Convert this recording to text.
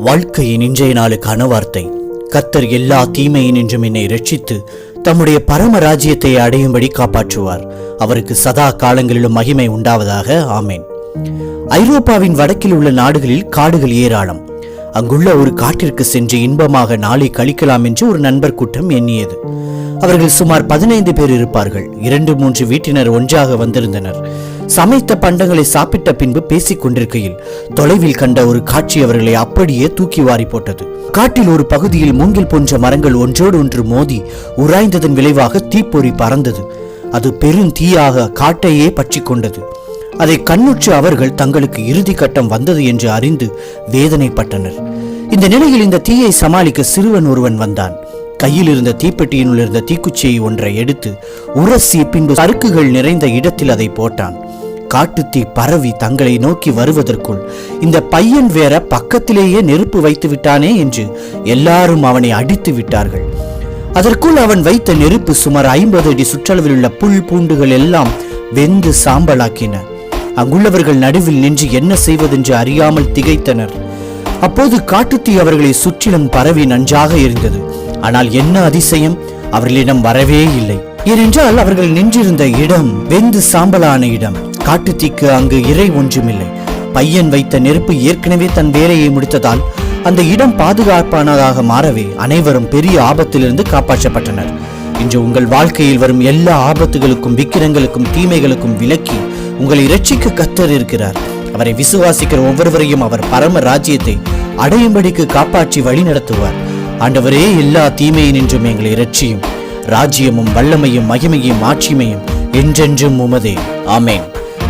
வாழ்க்கையின் இன்றைய நாளுக்கான வார்த்தை கத்தர் எல்லா தீமையினின்றும் என்னை ரட்சித்து தம்முடைய பரம ராஜ்யத்தை அடையும்படி காப்பாற்றுவார். அவருக்கு சதா காலங்களிலும் மகிமை உண்டாவதாக. ஆமேன். ஐரோப்பாவின் வடக்கில் உள்ள நாடுகளில் காடுகள் ஏராளம். அங்குள்ள ஒரு காட்டிற்கு சென்று இன்பமாக நாளை கழிக்கலாம் என்று ஒரு நண்பர் கூட்டம் எண்ணியது. அவர்கள் சுமார் பதினைந்து பேர் இருப்பார்கள். இரண்டு மூன்று வீட்டினர் ஒன்றாக வந்திருந்தனர். சமைத்த பண்டங்களை சாப்பிட்ட பின்பு பேசிக் கொண்டிருக்கையில் தொலைவில் கண்ட ஒரு காட்சி அவர்களை அப்படியே தூக்கி வாரி போட்டது. காட்டில் ஒரு பகுதியில் மூங்கில் போன்ற மரங்கள் ஒன்றோடு ஒன்று மோதி உராய்ந்ததன் விளைவாக தீப்பொறி பறந்தது. அது பெரும் தீயாக காட்டையே பற்றி கொண்டது. அதை கண்ணுற்று அவர்கள் தங்களுக்கு இறுதி கட்டம் வந்தது என்று அறிந்து வேதனைப்பட்டனர். இந்த நிலையில் இந்த தீயை சமாளிக்க சிறுவன் ஒருவன் வந்தான். கையில் இருந்த தீப்பெட்டியினுள் இருந்த தீக்குச்சியை ஒன்றை எடுத்து உரசி பின்பு சறுக்குகள் நிறைந்த இடத்தில் அதை போட்டான். காட்டுத்தீ பரவி தங்களை நோக்கி வருவதற்குள் இந்த பையன் வேற பக்கத்திலேயே நெருப்பு வைத்து விட்டானே என்று எல்லாரும் அவனை அடித்து விட்டார்கள். அதற்குள் அவன் வைத்த நெருப்பு சுமார் ஐம்பது அடி சுற்றளவில் உள்ள புல் பூண்டுகள் எல்லாம் வெந்து சாம்பலாக்கின. அங்குள்ளவர்கள் நடுவில் நின்று என்ன செய்வதென்று அறியாமல் திகைத்தனர். அப்போது காட்டுத்தீ அவர்களை சுற்றிலும் பரவி நன்றாக இருந்தது. ஆனால் என்ன அதிசயம்? அவர்களிடம் வரவே இல்லை. ஏனென்றால் அவர்கள் நின்றிருந்த இடம் வெந்து சாம்பலான இடம். காட்டுத்தீக்கு அங்கு இறை ஒன்றுமில்லை. பையன் வைத்த நெருப்பு ஏற்கனவே தன் வேலையை முடித்ததால் அந்த இடம் பாதுகாப்பானதாக மாறவே அனைவரும் பெரிய ஆபத்திலிருந்து காப்பாற்றப்பட்டனர். இன்று உங்கள் வாழ்க்கையில் வரும் எல்லா ஆபத்துகளுக்கும் விக்கிரங்களுக்கும் தீமைகளுக்கும் விலக்கி உங்களை இரட்சிக்க கத்தர் இருக்கிறார். அவரை விசுவாசிக்கிற ஒவ்வொருவரையும் அவர் பரம ராஜ்யத்தை அடையும்படிக்கு காப்பாற்றி வழி நடத்துவார். ஆண்டவரே எல்லா தீமையினின்றும் எங்களை இரட்சியும். ராஜ்யமும் வல்லமையும் மகிமையும் ஆட்சிமையும் என்றென்றும் உமதே. ஆமேன்.